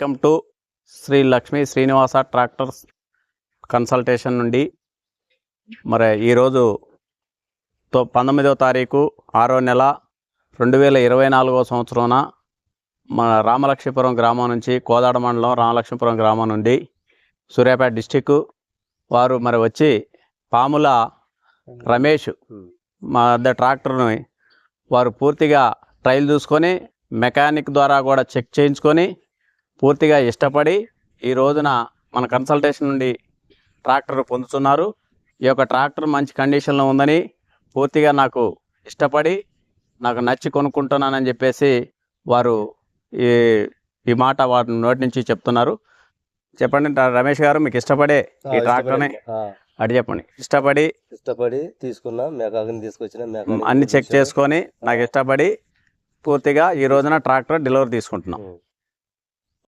Welcome to Sri Lakshmi Srinivasa tractors consultation నుండి. మరి ఈరోజు తో పంతొమ్మిదవ తారీఖు ఆరో నెల రెండు వేల ఇరవై నాలుగో సంవత్సరాన మన రామలక్ష్మీపురం గ్రామం నుంచి కోదాడ మండలం రామలక్ష్మీపురం గ్రామం నుండి సూర్యాపేట డిస్టిక్ వారు మరి వచ్చి పాముల రమేష్ మా వద్ద ట్రాక్టర్ని వారు పూర్తిగా ట్రయల్ చూసుకొని మెకానిక్ ద్వారా కూడా చెక్ చేయించుకొని పూర్తిగా ఇష్టపడి ఈ రోజున మన కన్సల్టేషన్ నుండి ట్రాక్టర్ పొందుతున్నారు. ఈ యొక్క ట్రాక్టర్ మంచి కండిషన్లో ఉందని పూర్తిగా నాకు ఇష్టపడి నాకు నచ్చి కొనుక్కుంటున్నానని చెప్పేసి వారు ఈ ఈ మాట వారి నోటి నుంచి చెప్తున్నారు. చెప్పండి రమేష్ గారు మీకు ఇష్టపడే ఈ ట్రాక్టర్ని అడి చెప్పండి. ఇష్టపడి ఇష్టపడి తీసుకున్నా మెకానిక్ తీసుకొచ్చిన అన్ని చెక్. చేసుకొని నాకు ఇష్టపడి పూర్తిగా ఈ రోజున ట్రాక్టర్ డెలివరీ తీసుకుంటున్నాం.